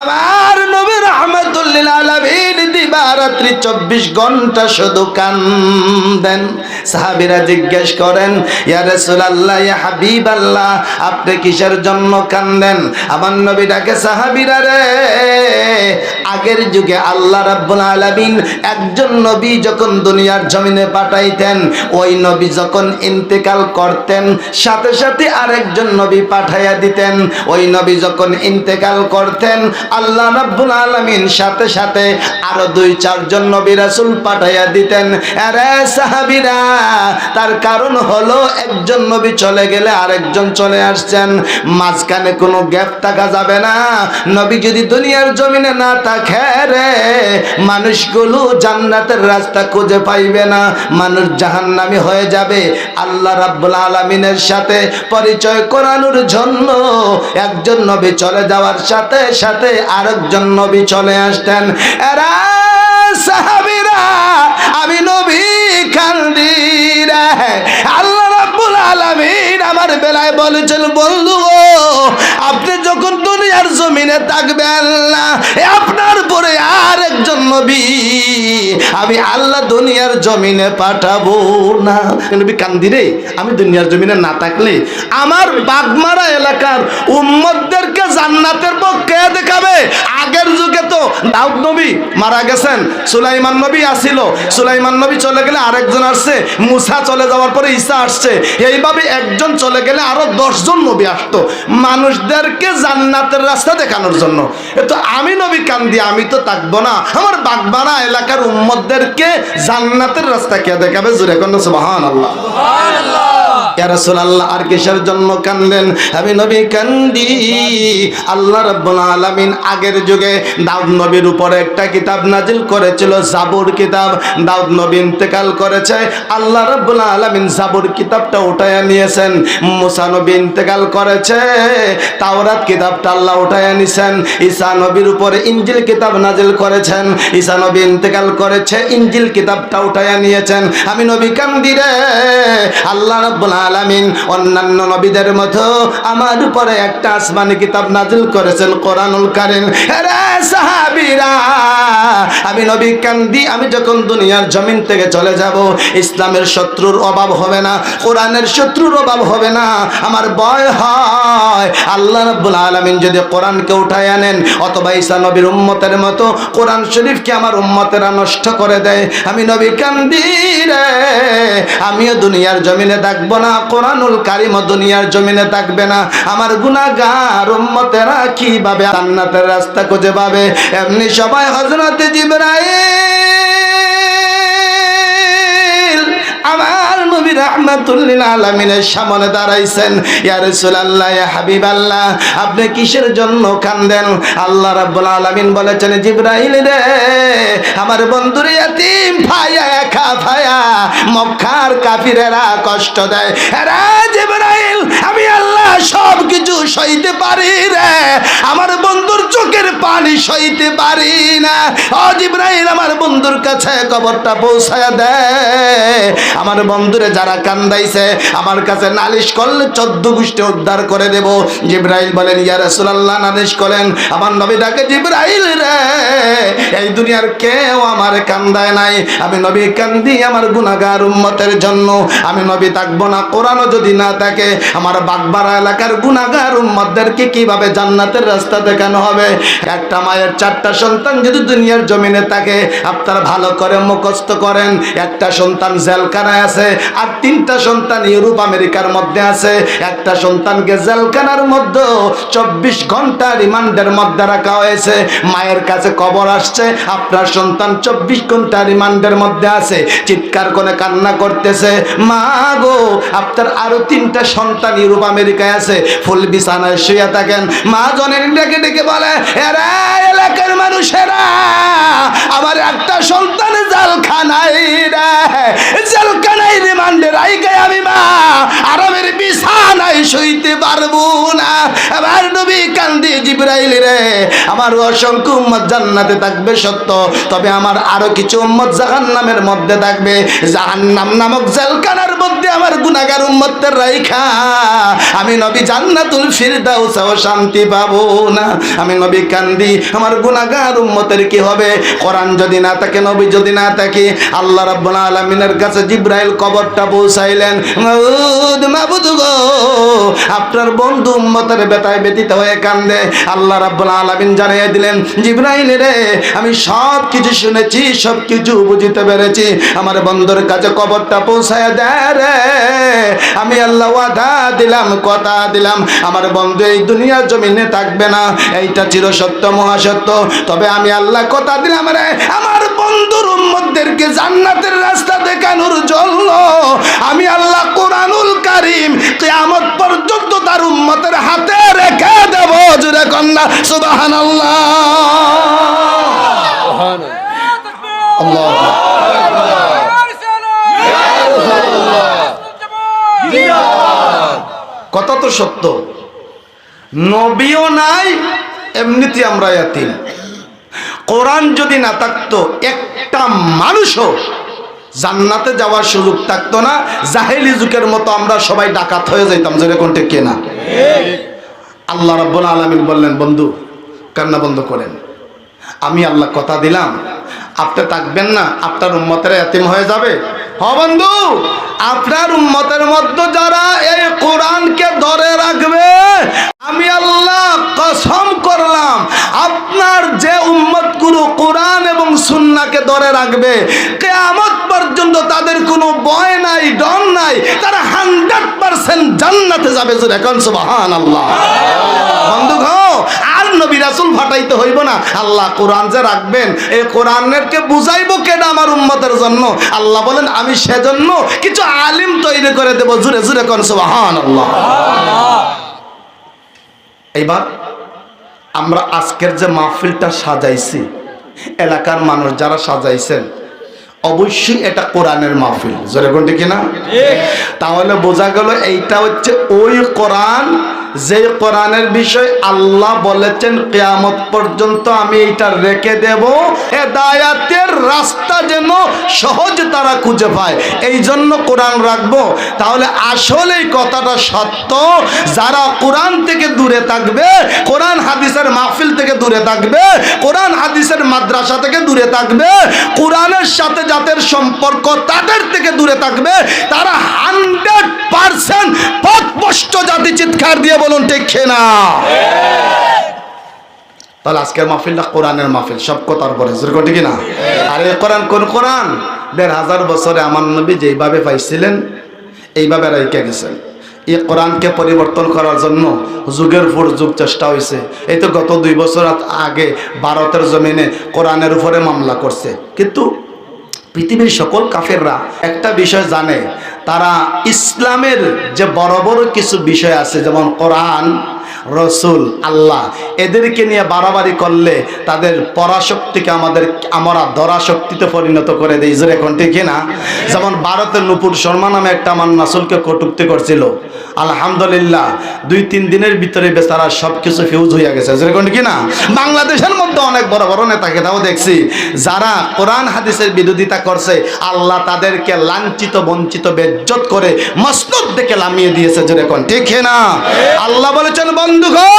আমার নবী রহমতুল্লিল আলামিন দিবারাত্রি চব্বিশ ঘণ্টা শুধু কান্দেন। সাহাবিরা জিজ্ঞেস করেন হাবিবাল্লাহ, আপনি কিসের জন্য কান্দেন? আমার নবী ডাকে, সাহাবিরা রে, আগের যুগে আল্লাহ রাব্বুল আলামিন একজন নবী যখন দুনিয়ার জমিনে পাঠাইতেন, ওই নবী যখন ইন্তেকাল করতেন, সাথে সাথে আরেকজন নবী পাঠাইয়া দিতেন। ওই নবী যখন ইন্তেকাল করতেন, আল্লাহ রাব্বুল আলামিন সাথে সাথে আরও দুই চারজন নবী রাসূল পাঠাইয়া দিতেন। আরে সাহাবীরা, তার কারণ হলো একজন নবী চলে গেলে আরেকজন চলে আসছেন। মাঝখানে কোনো গ্যাপ থাকা যাবে না। নবী যদি দুনিয়ার জমিনে না থাকে রে, মানুষগুলো জান্নাতের রাস্তা খুঁজে পাইবে না। মানুষ জাহান্নামি হয়ে যাবে। আল্লাহ রাব্বুল আলামিনের সাথে পরিচয় করানোর জন্য একজন নবী চলে যাওয়ার সাথে সাথে আরেকজন নবী চলে আসতেন। এরা সাহাবীরা, আমি নবী কান্দি রে আল্লাহ রাব্বুল আলামিন আমার বেলায় বলেছেন, বন্ধু আপনি যখন দুনিয়ার জমিনে থাকবেন না আপনার পরে আর একজন নবী, আমি আল্লাহ দুনিয়ার জমিনে পাঠাবো না। নবী কান্দি রে, আমি দুনিয়ার জমিনে না থাকলে আমার বাগমারা এলাকার উম্মতদেরকে জান্নাতের পক্ষে দেখাবে? আগের যুগে তো দাউদ নবী মারা গেছেন, সুলাইমান নবী আসিল। সুলাইমান নবী চলে গেলে আরেকজন আসছে, মুসা চলে যাওয়ার পরে ঈসা আসছে। এইভাবে একজন চলে গেলে আরও দশজন নবী আসতো মানুষদেরকে জান্নাতের রাস্তা দেখানোর জন্য। এ তো আমি নবী কান্দি, আমি তো থাকব না। আমার বাগবানা এলাকার উম্মতদেরকে জান্নাতের রাস্তা কে দেখাবে? জুরে কন্যা সুবহান আল্লাহ ইয়া রাসূলুল্লাহ, আর কিসের জন্য কান্দেন? আমি নবী কান্দি। আল্লাহ রাব্বুল আলামিন আগের যুগে দাউদ নবীর একটা কিতাব নাজিল করেছিল, জাবুর কিতাব। দাউদ ইন্তেকাল করেছে। আল্লাহ রাব্বুল আলামিন জাবুর কিতাবটা উঠায়া নিয়েছেন। মুসা ইন্তেকাল করেছে। তাওরাত কিতাবটা আল্লাহ উঠায়া নিছেন। ঈসা উপরে ইনজিল কিতাব নাজিল করেছেন। ঈসা নবী ইন্তেকাল করেছে, ইনজিল কিতাবটা উঠায়া নিয়েছেন। আমি নবী কান্দি রে। আল্লাহ রাব্বুল আলামিন, অন্যান্য নবীদের মতো আমার উপরে একটা আসমানি কিতাব নাজিল করেছেন কোরআনুল কারীম। রে সাহাবীরা, আমি নবী কান্দি, আমি যখন দুনিয়ার জমিন থেকে চলে যাব, ইসলামের শত্রুর অভাব হবে না, কোরআনের শত্রুর অভাব হবে না, আমার ভয় হয়। আল্লাহ রাব্বুল আলামিন যদি কোরআনকে উঠায় আনেন, অথবা ঈসা নবীর উম্মতের মতো কোরআন শরীফকে আমার উম্মতেরা নষ্ট করে দেয়। আমি নবী কান্দি রে, আমিও দুনিয়ার জমিনে থাকব না কোরআনুল কারিম দুনিয়ার জমিনে থাকবে না। আমার গুনাহগার উম্মতেরা কীভাবে জান্নাতের রাস্তা খুঁজে পাবে? এমনি সবাই হযরত জিবরাইল, আমার নবী রাহমাতুল্লিল আলামিনের সামনে দাঁড়াইছেন, ইয়া রাসূলুল্লাহ, ইয়া হাবিবাল্লাহ, আপনি কিসের জন্য কান্দেন? আল্লাহ রাব্বুল আলামিন বলেছেন, জিবরাইল রে, আমার বন্ধুর ইয়াতিম ভাইয়া একা ভাইয়া মক্কার কাফিরেরা কষ্ট দেয়। এরা জিবরাইল, আমি সব কিছু সইতে পারি রে। আমার বন্ধুর চোখের পানি সইতে পারি না। ও জিবরাইল, আমার বন্ধুর কাছে খবরটা পৌঁছায়া দেয় আমার বন্ধুরে যারা কান্দাইছে, আমার কাছে নালিশ করলে চোদ্দ গোষ্ঠী উদ্ধার করে দেব। জিব্রাইল বলেন, ইয়া রাসূলুল্লাহ, নালিশ করেন। আমার নবী ডাকে, জিব্রাইল রে, এই দুনিয়ার কেউ আমার কান্দায় নাই। আমি নবী কান্দি আমার গুনাহগার উম্মতের জন্য। আমি নবী থাকব না, কোরআনও যদি না থাকে, আমার বাগবাড়া এলাকার গুনাহগার উম্মতদেরকে কীভাবে জান্নাতের রাস্তা দেখানো হবে? একটা মায়ের চারটা সন্তান যদি দুনিয়ার জমিনে থাকে, আপনারা ভালো করে মুখস্থ করেন। একটা সন্তান জেলখানায় আছে, আর তিনটা সন্তান ইউরোপ, আমেরিকার মধ্যে আছে। একটা সন্তানকে জেলখানার মধ্যে চব্বিশ ঘণ্টা রিমান্ডের মধ্যে রাখা হয়েছে। মায়ের কাছে কবর আসছে, আপনার সন্তান চব্বিশ ঘণ্টা রিমান্ডের মধ্যে আছে। চিৎকার করে কান্না করতেছে। মা গো, আপনার আরও তিনটা সন্তান ইউরোপ আমেরিকায় আছে। ফুল বিছানায় শুয়ে থাকেন। মা জনের ডেকে ডেকে বলে, এরা এলাকার মানুষেরা, আমার একটা সন্তান জেলখানায় রে। জেলখানায় রিমান্ডে রাইকে আমি, মা আরামের বিছানায় শুইতে পারব না। আমার নবী কান্দি জিব্রাইল রে, আমার অসংখ্য উম্মত জান্নাতে থাকবে, সত্য। তবে আমার আরও কিছু উম্মত জাহান্নামের মধ্যে থাকবে। জাহান্নাম নামক জেলখানার মধ্যে আমার গুনাহগার উম্মতের রাইখা। আমি নবী জান্নাতুল ফিরদাউসেও শান্তি পাবো না। আমি নবী কান্দি, আমার গুনাহগার উম্মতের কি হবে? কোরআন যদি না থাকে, নবী যদি না থাকে, আল্লাহ রাব্বুল আলামিনের কাছে জিব্রাইল কবরটা পৌঁছাইলেন। মাবুদ মাবুদ গো, আপনার বন্ধু উম্মতের বেতায় ব্যতীত হয়ে কান্দে। আল্লাহ রাব্বুল আলামিন জানিয়ে দিলেন, জিব্রাইল রে, আমি সব কিছু শুনেছি সব কিছু বুঝিতে পেরেছি। আমার বন্ধুর কাছে কবরটা পৌঁছায় দেয় রে। আমি আল্লাহ ওয়াদা দিলাম কথা দিলাম। আমার বন্ধু, এই দুনিয়ার জমিনে থাকবে না। এইটা চির সত্য, মহাসত্য। তবে আমি আল্লাহ কথা দিলাম রে। আমার বন্ধুর উম্মতদেরকে জান্নাতের রাস্তা দেখানোর জন্য আমি আল্লাহ কোরআনুল কারিম কিয়ামত পর্যন্ত তার উম্মতের হাতে রেখে দেব। জুরে কন্যা, সুবহানাল্লাহ আল্লাহ কথা তো সত্য নবীও নাই, এমনিতে আমরা এতিম কোরআন যদি না থাকতো, একটা মানুষও জান্নাতে যাওয়ার সুযোগ থাকতো না। জাহেলি যুগের মতো আমরা সবাই ডাকাত হয়ে যাইতাম যেরকম ঠিক না আল্লাহ রাব্বুল আলামিন বললেন, বন্ধু, কান্না বন্ধ করেন। আমি আল্লাহ কথা দিলাম। আপনি থাকবেন না, আপনার উম্মতের এতিম হয়ে যাবে। বন্ধু, আপনার উম্মতের মধ্যে যারা এই কোরআনকে ধরে রাখবে, আমি আল্লাহ কসম করলাম, আপনার যে উম্মতগুলো কোরআন এবং সুন্নাকে ধরে রাখবে, কেয়ামত পর্যন্ত তাদের কোনো বয় নাই, ডর নাই, তারা হান্ড্রেড পার্সেন্ট জান্নাতে যাবে এখন সুবহান আল্লাহ বন্ধু গো আর নবী রাসূল ফাটাইতে হইব না। আল্লাহ কোরআন যে রাখবেন এই কোরআনেরকে বুঝাইবো কেডা আমার উম্মতের জন্য? আল্লাহ বলেন আমি সেজন্য কিছু আলিম তৈরি করে দেব। জুরে জুরে কোন সুবহান আল্লাহ এইবার আমরা আজকের যে মাহফিলটা সাজাইছি এলাকার মানুষ যারা সাজাইছেন অবশ্যই এটা কোরআনের মাহফিল। জোরে কোনটি কিনা? তাহলে বোঝা গেল এইটা হচ্ছে ওই কোরআন যে কোরআনের বিষয় আল্লাহ বলেছেন, কেয়ামত পর্যন্ত আমি এটা রেখে দেব। হেদায়াতের রাস্তা যেন সহজ তারা খুঁজে পায়। এই জন্য কোরআন রাখব। তাহলে আসলে এই কথাটা সত্য, যারা কোরআন থেকে দূরে থাকবে, কোরআন হাদিসের মাহফিল থেকে দূরে থাকবে, কোরআন হাদিসের মাদ্রাসা থেকে দূরে থাকবে, কোরআনের সাথে যাদের সম্পর্ক তাদের থেকে দূরে থাকবে, তারা হান্ড্রেড পার্সেন্ট পথভ্রষ্ট জাতি চিৎকার দিয়ে বলুন ঠিক না তাহলে আজকের মাহফিলটা কোরআনের মাহফিল সব কথার পরে ঠিক না আর এই কোরআন কোন কোরআন? দেড় হাজার বছরে আমার নবী যেইভাবে পাইছিলেন এইভাবে রাইকে গেছেন। এই কোরআনকে পরিবর্তন করার জন্য যুগের পর যুগ চেষ্টা হয়েছে এই তো গত দুই বছর আগে ভারতের জমিনে কোরআনের উপরে মামলা করছে। কিন্তু পৃথিবীর সকল কাফেররা একটা বিষয় জানে তারা ইসলামের যে বড় বড় কিছু বিষয় আছে যেমন কোরআন রসুল, আল্লাহ। এদেরকে নিয়ে বাড়াবাড়ি করলে তাদের পরাশক্তিকে আমাদের, আমরা ধরাশক্তিতে পরিণত করে দিই। যে এখন ঠিক না যেমন ভারতের নুপুর শর্মা নামে একটা আমার নাসুলকে কটুক্তি করছিল। আলহামদুলিল্লাহ, দুই তিন দিনের ভিতরে বেচারা সব কিছু ফিউজ হইয়া গেছে। যেরকম কি না বাংলাদেশের মধ্যে অনেক বড় বড় নেতাকে তাও দেখছি, যারা কোরআন হাদিসের বিরোধিতা করছে, আল্লাহ তাদেরকে লাঞ্ছিত, বঞ্চিত, বেজ্জত করে মসনদ দেখে লামিয়ে দিয়েছে। যেরকম ঠিক না আল্লাহ বলেছেন বন্ধু গো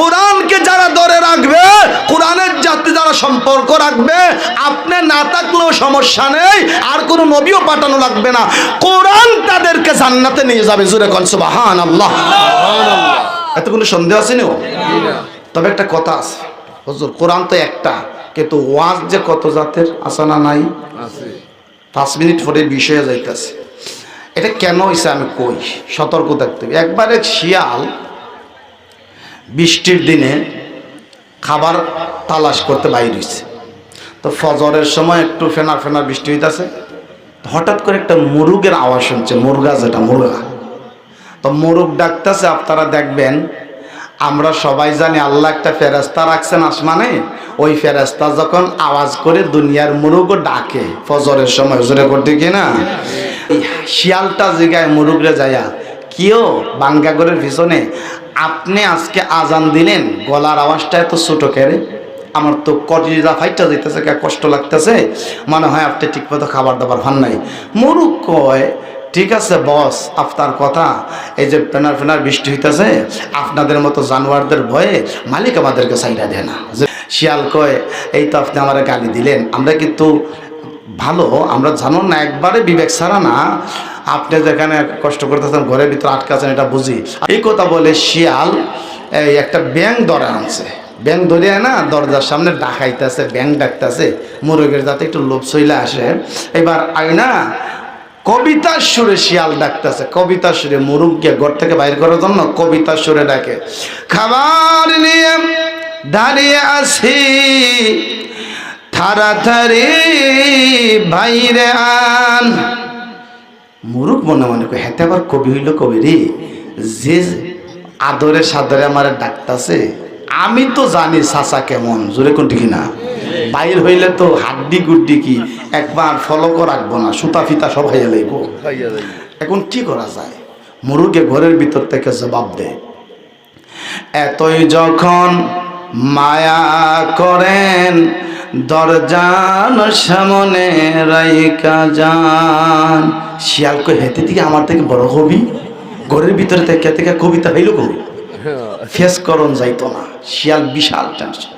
কোরআনকে যারা ধরে রাখবে কোরআনের জাতি যারা সম্পর্ক রাখবে আপনি না থাকলেও সমস্যা নেই আর কোনো নবীও পাঠানো লাগবে না। কোরআন তাদেরকে জান্নাতে নিয়ে যাবে জুরে কল সুবহান আল্লাহ এত কোনো সন্দেহ আছে না তবে একটা কথা আছে। হুজুর কোরআন তো একটা কিন্তু ওয়াজ যে কত জাতের আছে না নাই? পাঁচ মিনিট পরে বিষয়ে যাইতেছে। এটা কেন হয়েছে আমি কই? সতর্ক থাকতে। একবার এক শিয়াল বৃষ্টির দিনে খাবার তালাশ করতে বাইর হয়েছে তো ফজরের সময় একটু ফেনা ফেনা বৃষ্টি হইতেছে হঠাৎ করে একটা মুরুগের আওয়াজ শুনছে, মুরগা যেটা, মুরগা। তো মোরগ ডাকতেছে, আপনারা দেখবেন, আমরা সবাই জানি আল্লাহ একটা ফেরেস্তা রাখছেন আসমানে, ওই ফেরেস্তা যখন আওয়াজ করে দুনিয়ার মুরুগ ডাকে ফজরের সময়, জোরে করতে কিনা এই শিয়ালটা জায়গায় মুরুগরে যায়া কিও বাঙ্গাগরের পিছনে? আপনি আজকে আজান দিলেন, গলার আওয়াজটা এত ছোট কেড়ে আমার তো কটিজা ফাইটটা যেতেছে কষ্ট লাগতেছে? মনে হয় আপনি ঠিক মতো খাবার দাবার ভান নাই। মুরুগ কয়, ঠিক আছে বস আপনার কথা। এই যে পেনার ফেনার বৃষ্টি হইতেছে, আপনাদের মতো জানোয়ারদের ভয়ে মালিক আমাদেরকে সাইডা দেয় না। শিয়াল কয়, এই তো আপনি আমার গালি দিলেন। আমরা কিন্তু ভালো, আমরা জানো না, একবারে বিবেক ছাড়া না। আপনি যেখানে কষ্ট করতেছেন, ঘরের ভিতরে আটকাছেন এটা বুঝি। এই কথা বলে শিয়াল, এই একটা ব্যাং ধরে আনছে। ব্যাং ধরে না দরজার সামনে ডাকাইতেছে ব্যাং ডাকতেছে। মুরগের যাতে একটু লোভ চইলে আসে। এবার আইনা কবিতার সুরে শিয়াল ডাকতেছে। কবিতার সুরে মুরুগকে ঘর থেকে বাইর করার জন্য কবিতার সুরে ডাকে। খাবার নিয়ে দাঁড়িয়ে আছি তাড়াতাড়ি বাইরে আন। মুরুখ মনে মনে করে হেতে আবার কবি হইল কবি রে? যে আদরে সাদরে আমার ডাকতাছে আমি তো জানি চাচা কেমন। জোরে কোনটি কিনা বাইর হইলে তো হাড্ডি গুড্ডি কি একবার ফলকও রাখব না সুতা ফিতা সব হাইয়া লইব এখন কি করা যায়? মুরুগে ঘরের ভিতর থেকে জবাব দেয় এতই যখন মায়া করেন দরজান সামনে রাইকা যান। শিয়াল কই হেতে থেকে আমার থেকে বড় কবি ঘরের ভিতরে থেকে থেকে কবিতা হইল কবি ফেস করন যাইতো না। শিয়াল বিশাল টেনশন।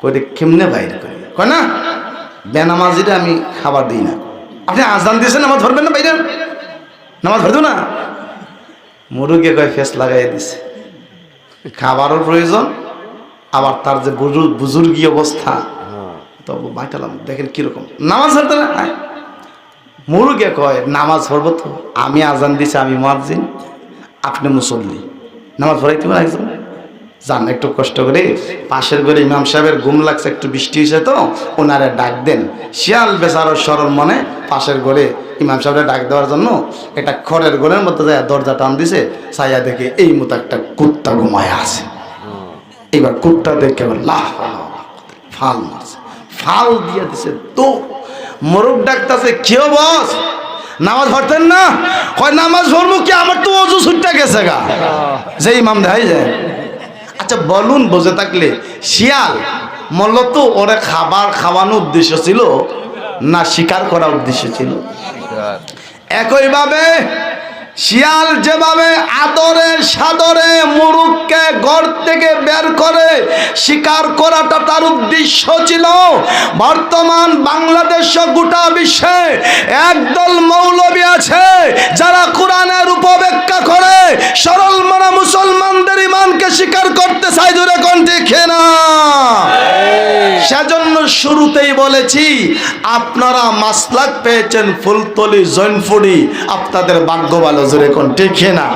কই কেমনে বাইরে করে? কয় না, বেনামাজিরে আমি খাবার দিই না। আপনি আজান দিয়েছেন, নামাজ ধরবেন না বাইরে? নামাজ ধরতো না? মুরুগে কয়, ফেস লাগাই দিছে। খাবারও প্রয়োজন, আবার তার যে বুজুর বুজুর্গি অবস্থা। তবু বাইটালাম দেখেন কীরকম। নামাজ ধরতে না। মুরুগে কয় নামাজ পড়ব তো আমি আজান দিছি আমি মুয়াজ্জিন আপনি মুসল্লি। নামাজ পড়াইতে পারেন একজন? যান একটু কষ্ট করে। পাশের ঘরে ইমাম সাহেবের ঘুম লাগছে একটু বৃষ্টি হয়েছে তো ওনারে ডাক দেন। শিয়াল বেচারো সরল মনে পাশের ঘরে ইমাম সাহেবের ডাক দেওয়ার জন্য এটা খড়ের ঘরের মধ্যে যায় দরজা টান দিছে ছায়া দেখে এই মতো একটা কুত্তা ঘুমায় আছে। এবার কুত্তা দেখে লাহ ফাল মারছে। ফাল দিয়ে দিছে। তো মোরগ ডাকতেছে কেউ বস নামাজ পড়তেন না? হয় নামাজ পড়ব কি? আমার তো অজু ছুটতে গেছে গা। যে ইমাম দেখাই যায়। আচ্ছা বলুন বুঝে থাকলে শিয়াল মূলত ওরে খাবার খাওয়ানোর উদ্দেশ্য ছিল না শিকার করার উদ্দেশ্য ছিল? একইভাবে শিয়াল যেভাবে আদরে সাদরে মুরুখকে ঘর থেকে বের করে শিকার করাটা তার উদ্দেশ্য ছিল, বর্তমান বাংলাদেশ গোটা বিশ্বে একদল মৌলবী আছে যারা কোরআনের উপব্যাখ্যা করে, সরল মনা মুসলমানদের ইমানকে স্বীকার করতে চাই দূরে কোন দেখে না। সেজন্য শুরুতেই বলেছি, আপনারা মাসলাক পেয়েছেন ফুলতলি জৈনফুড়ি, আপনাদের ভাগ্য ভালো জোরে কোন ঠিক না।